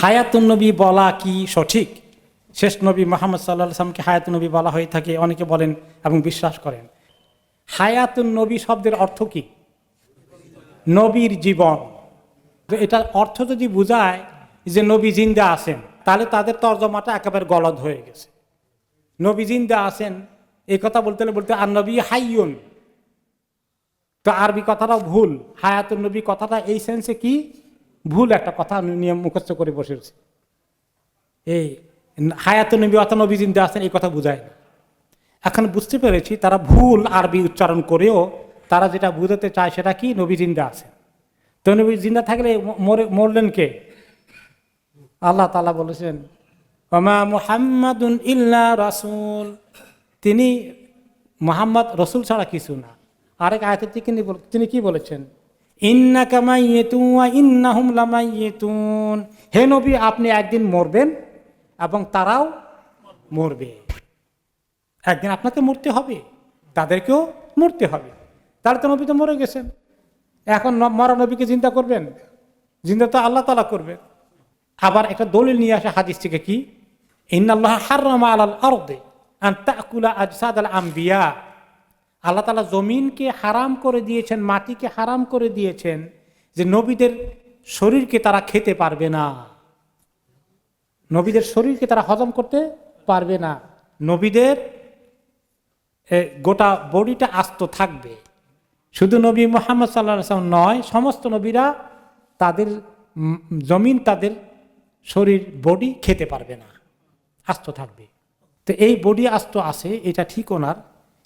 হায়াতুন নবী বলা কি সঠিক? শেষ নবী মোহাম্মদ সাল্লাহ সাল্লামকে হায়াতুন নবী বলা হয়ে থাকে, অনেকে বলেন এবং বিশ্বাস করেন। হায়াতুন নবী শব্দের অর্থ কি? নবীর জীবন। এটার অর্থ যদি বোঝায় যে নবী জিন্দা আছেন, তাহলে তাদের তর্জমাটা একেবারে গলদ হয়ে গেছে। নবী জিন্দা আছেন, এই কথা বলতে বলতে আর নবী হাইয়ুন। তো আরবি কথাটাও ভুল। হায়াতুন নবী কথাটা এই সেন্সে কি? ভুল একটা কথা নিয়ম মুখস্থ করে বসেছে এই হায়াতুন নবী অর্থাৎ নবী জিন্দা আছেন, এই কথা বুঝায় না। এখন বুঝতে পেরেছি, তারা ভুল আরবি উচ্চারণ করেও তারা যেটা বুঝাতে চায় সেটা কি? নবী জিন্দা আছে তো নবী জিন্দা থাকলে মরে মরলেন কে? আল্লাহ তালা বলেছেন, ওমা মুহাম্মাদুন ইল্লা রাসুল। তিনি মোহাম্মদ, রসুল ছাড়া কিছু না। আরেক আয়তের তিনি তিনি কি বলেছেন? ইন্না লামাইয়েতুন। হে নবী, আপনি একদিন মরবেন এবং তারাও মরবে। একদিন আপনাকে মরতে হবে, তাদেরকেও মরতে হবে। তাহলে তো নবী তো মরে গেছেন। এখন মরা নবীকে চিন্তা করবেন? জিন্দা তো আল্লাহ তালা করবে আবার একটা দলিল নিয়ে আসে হাদিস থেকে কি? ইন্নাল্লাহ হাররামা আলাল আরদে আন তাকুলা আজসাদ আল আম্বিয়া আল্লাহ তালা জমিনকে হারাম করে দিয়েছেন, মাটিকে হারাম করে দিয়েছেন যে নবীদের শরীরকে তারা খেতে পারবে না। নবীদের শরীরকে তারা হজম করতে পারবে না। নবীদের গোটা বডিটা আস্ত থাকবে। শুধু নবী মোহাম্মদ সাল্লাহ নয়, সমস্ত নবীরা তাদের জমিন তাদের শরীর, বডি খেতে পারবে না। আস্ত থাকবে। তো এই বডি আস্ত আছে, এটা ঠিক ওনার।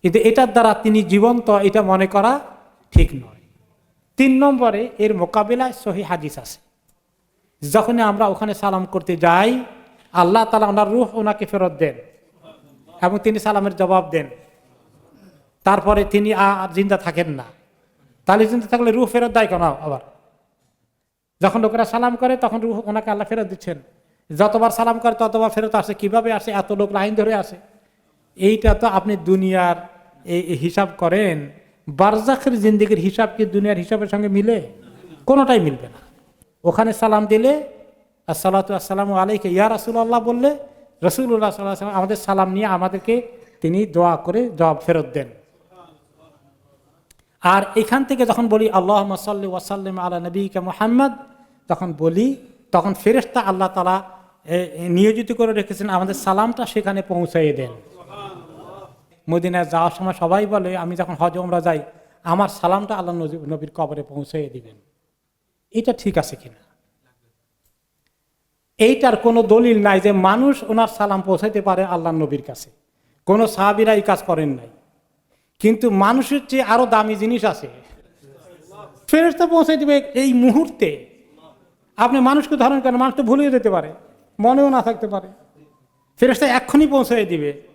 কিন্তু এটার দ্বারা তিনি জীবন্ত, এটা মনে করা ঠিক নয়। তিন নম্বরে এর মোকাবিলায় সহি হাদিস আছে। যখন আমরা ওখানে সালাম করতে যাই, আল্লাহ তালা ওনার রুহ ওনাকে ফেরত দেন এবং তিনি সালামের জবাব দেন। তারপরে তিনি আর জিন্দা থাকেন না। তাহলে জিন্দা থাকলে রুহ ফেরত দেয় কেন আবার? যখন লোকেরা সালাম করে, তখন রুহ ওনাকে আল্লাহ ফেরত দিচ্ছেন। যতবার সালাম করে, ততবার ফেরত আসে। কীভাবে আসে? এত লোক লাইন ধরে আসে। এইটা তো আপনি দুনিয়ার হিসাব করেন, বারজাখের জিন্দিগির হিসাব কি দুনিয়ার হিসাবের সঙ্গে মিলে? কোনোটাই মিলবে না। ওখানে সালাম দিলে, আসসালাতু আসসালামু আলাইকে, ইয়া রাসুল্লাহ বললে রসুল্লাহ সাল্লাহ সাল্লাম আমাদের সালাম নিয়ে আমাদেরকে তিনি দোয়া করে জবাব ফেরত দেন। আর এখান থেকে যখন বলি আল্লাহ সাল্লি ওয়াসাল্লিম আলা নবীকে মোহাম্মদ, তখন বলি, তখন ফেরেশতা আল্লাহ তালা নিয়োজিত করে রেখেছেন, আমাদের সালামটা সেখানে পৌঁছাইয়ে দেন। মদিনায় যাওয়ার সময় সবাই বলে, আমি যখন হজ আমরা যাই, আমার সালামটা আল্লাহ নবী- নবীর কবরে পৌঁছাইয়ে দিবেন। এটা ঠিক আছে কিনা? এইটার কোনো দলিল নাই যে মানুষ ওনার সালাম পৌঁছাইতে পারে আল্লাহ নবীর কাছে। কোনো সাহাবিরা এই কাজ করেন নাই। কিন্তু মানুষের চেয়ে আরও দামি জিনিস আছে। ফেরস্তা পৌঁছে দেবে এই মুহূর্তে। আপনি মানুষকে ধরেন কেন? মানুষ তো ভুলেও যেতে পারে। মনেও না থাকতে পারে। ফেরস্তা এক্ষুনি পৌঁছে দিবে।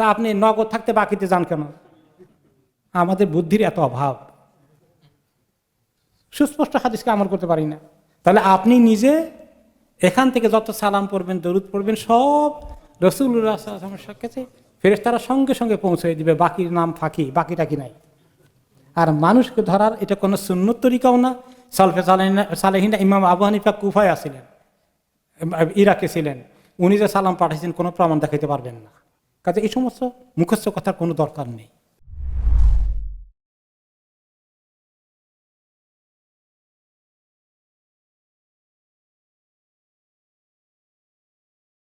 তা আপনি নগদ থাকতে বাকিতে যান কেন? আমাদের বুদ্ধির এত অভাব। সুস্পষ্ট হাদিসকে আমল করতে পারি না। তাহলে আপনি নিজে এখান থেকে যত সালাম পড়বেন, দরুদ পড়বেন, সব রসুল্লাহ কাছে ফেরেস্তারা সঙ্গে সঙ্গে পৌঁছে দিবে, বাকির নাম ফাঁকি, বাকিটা কি নাই? আর মানুষকে ধরার এটা কোনো সুন্নত তরিকাও না। সলফে সালেহিনা ইমাম আবু হানিফা কুফায় আসিলেন ইরাকে ছিলেন। উনি যে সালাম পাঠাইছেন কোনো প্রমাণ দেখাইতে পারবেন না। কাজে এই সমস্ত মুখস্থ কথার কোনো দরকার নেই।